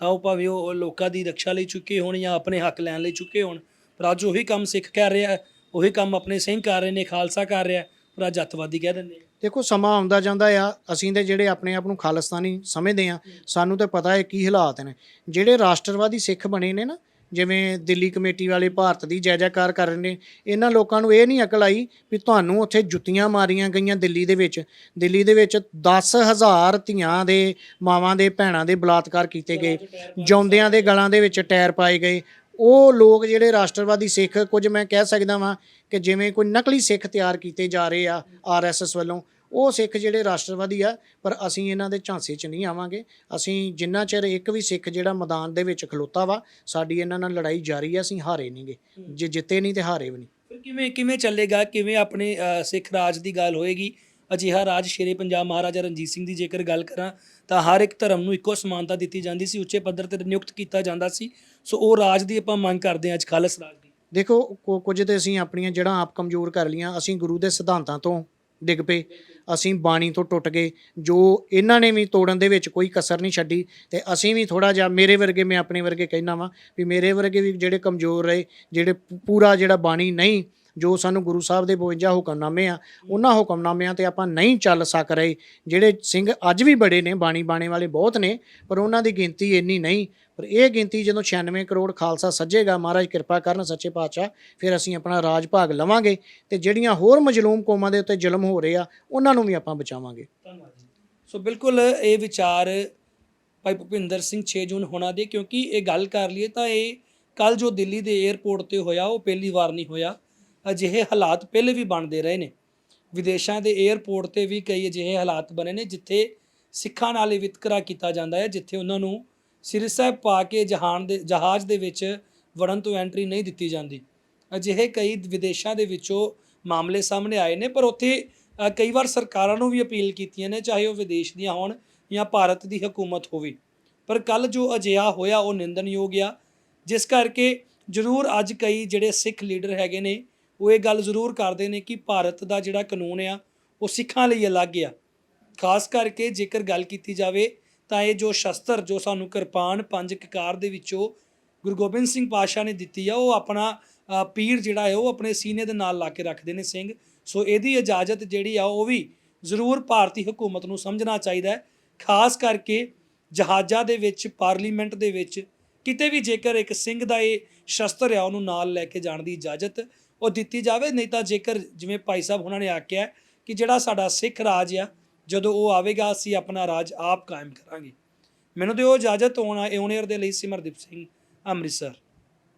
ਤਾਂ ਉਹ ਭਾਵੇਂ ਉਹ ਲੋਕਾਂ ਦੀ ਰੱਖਿਆ ਲਈ ਚੁੱਕੇ ਹੋਣ ਜਾਂ ਆਪਣੇ ਹੱਕ ਲੈਣ ਲਈ ਚੁੱਕੇ ਹੋਣ, ਪਰ ਅੱਜ ਉਹੀ ਕੰਮ ਸਿੱਖ ਕਰ ਰਿਹਾ ਉਹੀ ਕੰਮ ਆਪਣੇ ਸਿੰਘ ਕਰ ਰਹੇ ਨੇ, ਖਾਲਸਾ ਕਰ ਰਿਹਾ ਅੱਜ ਅੱਤਵਾਦੀ ਕਹਿ ਦਿੰਦੇ ਆ। ਦੇਖੋ ਸਮਾਂ ਆਉਂਦਾ ਜਾਂਦਾ ਆ। ਅਸੀਂ ਤੇ ਜਿਹੜੇ ਆਪਣੇ ਆਪ ਨੂੰ ਖਾਲਿਸਤਾਨੀ ਸਮਝਦੇ ਆ ਸਾਨੂੰ ਤਾਂ ਪਤਾ ਹੈ ਕੀ ਹਾਲਾਤ ਨੇ। ਜਿਹੜੇ ਰਾਸ਼ਟਰਵਾਦੀ ਸਿੱਖ ਬਣੇ ਨੇ ਨਾ ਜਿਵੇਂ ਦਿੱਲੀ ਕਮੇਟੀ ਵਾਲੇ ਭਾਰਤ ਦੀ ਜੈ ਜੈਕਾਰ ਕਰ ਰਹੇ ਨੇ ਇਹਨਾਂ ਲੋਕਾਂ ਨੂੰ ਇਹ ਨਹੀਂ ਅਕਲ ਆਈ ਵੀ ਤੁਹਾਨੂੰ ਉੱਥੇ ਜੁੱਤੀਆਂ ਮਾਰੀਆਂ ਗਈਆਂ ਦਿੱਲੀ ਦੇ ਵਿੱਚ। ਦਿੱਲੀ ਦੇ ਵਿੱਚ 10000 ਧੀਆਂ ਦੇ ਮਾਵਾਂ ਦੇ ਭੈਣਾਂ ਦੇ ਬਲਾਤਕਾਰ ਕੀਤੇ ਗਏ। ਜੌਂਦਿਆਂ ਦੇ ਗਲਾਂ ਦੇ ਵਿੱਚ ਟਾਇਰ ਪਾਏ ਗਏ। ਉਹ ਲੋਕ ਜਿਹੜੇ ਰਾਸ਼ਟਰਵਾਦੀ ਸਿੱਖ ਕੁਝ ਮੈਂ ਕਹਿ ਸਕਦਾ ਵਾਂ ਕਿ ਜਿਵੇਂ ਕੋਈ ਨਕਲੀ ਸਿੱਖ ਤਿਆਰ ਕੀਤੇ ਜਾ ਰਹੇ ਆ ਆਰਐਸਐਸ ਵੱਲੋਂ ਉਹ ਸਿੱਖ ਜਿਹੜੇ ਰਾਸ਼ਟਰਵਾਦੀ ਆ ਪਰ ਅਸੀਂ ਇਹਨਾਂ ਦੇ ਝਾਂਸੇ 'ਚ ਨਹੀਂ ਆਵਾਂਗੇ। ਅਸੀਂ ਜਿੰਨਾ ਚਿਰ ਇੱਕ ਵੀ ਸਿੱਖ ਜਿਹੜਾ ਮੈਦਾਨ ਦੇ ਵਿੱਚ ਖਲੋਤਾ ਵਾ ਸਾਡੀ ਇਹਨਾਂ ਨਾਲ ਲੜਾਈ ਜਾਰੀ ਆ ਅਸੀਂ ਹਾਰੇ ਨਹੀਂਗੇ ਜੇ ਜਿੱਤੇ ਨਹੀਂ ਤੇ ਹਾਰੇ ਵੀ ਨਹੀਂ ਫਿਰ ਕਿਵੇਂ ਕਿਵੇਂ ਚੱਲੇਗਾ? ਕਿਵੇਂ ਆਪਣੇ ਅ, ਸਿੱਖ ਰਾਜ ਦੀ ਗੱਲ ਹੋਏਗੀ? ਅਜਿਹਾ ਰਾਜ ਸ਼ੇਰੇ ਪੰਜਾਬ ਮਹਾਰਾਜਾ ਰਣਜੀਤ ਸਿੰਘ ਦੀ ਜੇਕਰ ਗੱਲ ਕਰਾਂ, ਤਾਂ ਹਰ ਇੱਕ ਧਰਮ ਨੂੰ ਇੱਕੋ ਸਮਾਨਤਾ ਦਿੱਤੀ ਜਾਂਦੀ ਸੀ, ਉੱਚੇ ਪੱਧਰ ਤੇ ਨਿਯੁਕਤ ਕੀਤਾ ਜਾਂਦਾ ਸੀ। ਸੋ ਉਹ ਰਾਜ ਦੀ ਆਪਾਂ ਮੰਗ ਕਰਦੇ ਹਾਂ ਅੱਜ ਖਾਲਸ ਰਾਜ ਦੀ। ਦੇਖੋ, ਕੁ- ਕੁਝ ਤੇ ਅਸੀਂ ਆਪਣੀਆਂ ਜੜ੍ਹਾਂ ਆਪ ਕਮਜ਼ੋਰ ਕਰ ਲਈਆਂ, ਅਸੀਂ ਗੁਰੂ ਦੇ ਸਿਧਾਂਤਾਂ ਤੋਂ ਡਿੱਗ ਪਏ, ਅਸੀਂ ਬਾਣੀ ਤੋਂ ਟੁੱਟ ਗਏ, ਜੋ ਇਹਨਾਂ ਨੇ ਵੀ ਤੋੜਨ ਦੇ ਵਿੱਚ ਕੋਈ ਕਸਰ ਨਹੀਂ ਛੱਡੀ, ਤੇ ਅਸੀਂ ਵੀ ਥੋੜਾ ਜਿਹਾ ਮੇਰੇ ਵਰਗੇ, ਮੈਂ ਆਪਣੇ ਵਰਗੇ ਕਹਿਣਾ ਵਾਂ, ਵੀ ਮੇਰੇ ਵਰਗੇ ਵੀ ਜਿਹੜੇ ਕਮਜ਼ੋਰ ਰਹੇ, ਜਿਹੜੇ ਪੂ- ਪੂਰਾ ਜਿਹੜਾ ਬਾਣੀ ਨਹੀਂ ਜੋ ਸਾਨੂੰ ਗੁਰੂ ਸਾਹਿਬ ਦੇ 52 ਹੁਕਮਨਾਮੇ ਆ, ਉਹਨਾਂ ਹੁਕਮਨਾਮਿਆਂ ਤੇ ਆਪਾਂ ਨਹੀਂ ਚੱਲ ਸਕ ਰਹੇ। ਜਿਹੜੇ ਸਿੰਘ ਅੱਜ ਵੀ ਬੜੇ ਨੇ, ਬਾਣੀ ਬਾਣੇ ਵਾਲੇ ਬਹੁਤ ਨੇ, ਪਰ ਉਹਨਾਂ ਦੀ ਗਿਣਤੀ ਇੰਨੀ ਨਹੀਂ। ਪਰ ਇਹ ਗਿਣਤੀ ਜਦੋਂ 96 ਕਰੋੜ ਖਾਲਸਾ ਸੱਜੇਗਾ, ਮਹਾਰਾਜ ਕਿਰਪਾ ਕਰਨ, ਸੱਚੇ ਪਾਤਸ਼ਾਹ, ਫਿਰ ਅਸੀਂ ਆਪਣਾ ਰਾਜ ਭਾਗ ਲਵਾਂਗੇ ਤੇ ਜਿਹੜੀਆਂ ਹੋਰ ਮਜਲੂਮ ਕੌਮਾਂ ਦੇ ਉੱਤੇ ਜ਼ੁਲਮ ਹੋ ਰਹੇ ਆ, ਉਹਨਾਂ ਨੂੰ ਵੀ ਆਪਾਂ ਬਚਾਵਾਂਗੇ। ਧੰਨਵਾਦ ਜੀ ਸੋ ਬਿਲਕੁਲ ਇਹ ਵਿਚਾਰ ਭਾਈ ਭੁਪਿੰਦਰ ਸਿੰਘ 6 ਜੂਨ ਹੋਣਾ ਦੇ, ਕਿਉਂਕਿ ਇਹ ਗੱਲ ਕਰ ਲਈਏ ਤਾਂ ਇਹ ਕੱਲ ਜੋ ਦਿੱਲੀ ਦੇ 에ਅਰਪੋਰਟ ਤੇ ਹੋਇਆ, ਉਹ ਪਹਿਲੀ ਵਾਰ ਨਹੀਂ ਹੋਇਆ। ਅਜਿਹੇ ਹਾਲਾਤ ਪਹਿਲੇ ਵੀ ਬਣਦੇ ਰਹੇ ਨੇ। ਵਿਦੇਸ਼ਾਂ ਦੇ 에ਅਰਪੋਰਟ ਤੇ ਵੀ ਕਈ ਅਜਿਹੇ ਹਾਲਾਤ ਬਣੇ ਨੇ, ਜਿੱਥੇ ਸਿੱਖਾਂ ਨਾਲ ਇਹ ਵਿਤਕਰਾ ਕੀਤਾ ਜਾਂਦਾ ਹੈ, ਜਿੱਥੇ ਉਹਨਾਂ ਨੂੰ ਸਿਰ ਸਾਹਿਬ ਪਾ ਕੇ ਜਹਾਨ ਦੇ, ਜਹਾਜ਼ ਦੇ ਵਿੱਚ ਵੜਨ ਤੋਂ ਐਂਟਰੀ ਨਹੀਂ ਦਿੱਤੀ ਜਾਂਦੀ। ਅਜਿਹੇ ਕਈ ਵਿਦੇਸ਼ਾਂ ਦੇ ਵਿੱਚੋਂ ਮਾਮਲੇ ਸਾਹਮਣੇ ਆਏ ਨੇ, ਪਰ ਉੱਥੇ ਕਈ ਵਾਰ ਸਰਕਾਰਾਂ ਨੂੰ ਵੀ ਅਪੀਲ ਕੀਤੀਆਂ ਨੇ, ਚਾਹੇ ਉਹ ਵਿਦੇਸ਼ ਦੀਆਂ ਹੋਣ ਜਾਂ ਭਾਰਤ ਦੀ ਹਕੂਮਤ ਹੋਵੇ। ਪਰ ਕੱਲ ਜੋ ਅਜਿਹਾ ਹੋਇਆ, ਉਹ ਨਿੰਦਣਯੋਗ ਆ, ਜਿਸ ਕਰਕੇ ਜ਼ਰੂਰ ਅੱਜ ਕਈ ਜਿਹੜੇ ਸਿੱਖ ਲੀਡਰ ਹੈਗੇ ਨੇ ਉਹ ਇਹ ਗੱਲ ਜ਼ਰੂਰ ਕਰਦੇ ਨੇ ਕਿ ਭਾਰਤ ਦਾ ਜਿਹੜਾ ਕਾਨੂੰਨ ਆ, ਉਹ ਸਿੱਖਾਂ ਲਈ ਅਲੱਗ ਆ। ਖਾਸ ਕਰਕੇ ਜੇਕਰ ਗੱਲ ਕੀਤੀ ਜਾਵੇ ਤਾਂ ਇਹ ਜੋ ਸ਼ਸਤਰ, ਜੋ ਸਾਨੂੰ ਕਿਰਪਾਨ ਪੰਜ ਕਕਾਰ ਦੇ ਵਿੱਚੋਂ ਗੁਰੂ ਗੋਬਿੰਦ ਸਿੰਘ ਪਾਤਸ਼ਾਹ ਨੇ ਦਿੱਤੀ ਆ, ਉਹ ਆਪਣਾ ਪੀਰ ਜਿਹੜਾ ਹੈ, ਉਹ ਆਪਣੇ ਸੀਨੇ ਦੇ ਨਾਲ ਲਾ ਕੇ ਰੱਖਦੇ ਨੇ ਸਿੰਘ। ਸੋ ਇਹਦੀ ਇਜਾਜ਼ਤ ਜਿਹੜੀ ਆ, ਉਹ ਵੀ ਜ਼ਰੂਰ ਭਾਰਤੀ ਹਕੂਮਤ ਨੂੰ ਸਮਝਣਾ ਚਾਹੀਦਾ ਹੈ। ਖਾਸ ਕਰਕੇ ਜਹਾਜ਼ਾਂ ਦੇ ਵਿੱਚ, ਪਾਰਲੀਮੈਂਟ ਦੇ ਵਿੱਚ, ਕਿਤੇ ਵੀ ਜੇਕਰ ਇੱਕ ਸਿੰਘ ਦਾ ਇਹ ਸ਼ਸਤਰ ਆ, ਉਹਨੂੰ ਨਾਲ ਲੈ ਕੇ ਜਾਣ ਦੀ ਇਜਾਜ਼ਤ ਉਹ ਦਿੱਤੀ ਜਾਵੇ, ਨਹੀਂ ਤਾਂ ਜੇਕਰ ਜਿਵੇਂ ਭਾਈ ਸਾਹਿਬ ਉਹਨਾਂ ਨੇ ਆਖਿਆ ਕਿ ਜਿਹੜਾ ਸਾਡਾ ਸਿੱਖ ਰਾਜ ਆ, ਜਦੋਂ ਉਹ ਆਵੇਗਾ, ਅਸੀਂ ਆਪਣਾ ਰਾਜ ਆਪ ਕਾਇਮ ਕਰਾਂਗੇ। ਮੈਨੂੰ ਦਿਓ ਇਜਾਜ਼ਤ ਹੋਣਾ ਏਓਨੀਅਰ ਦੇ ਲਈ ਸਿਮਰਦੀਪ ਸਿੰਘ ਅੰਮ੍ਰਿਤਸਰ।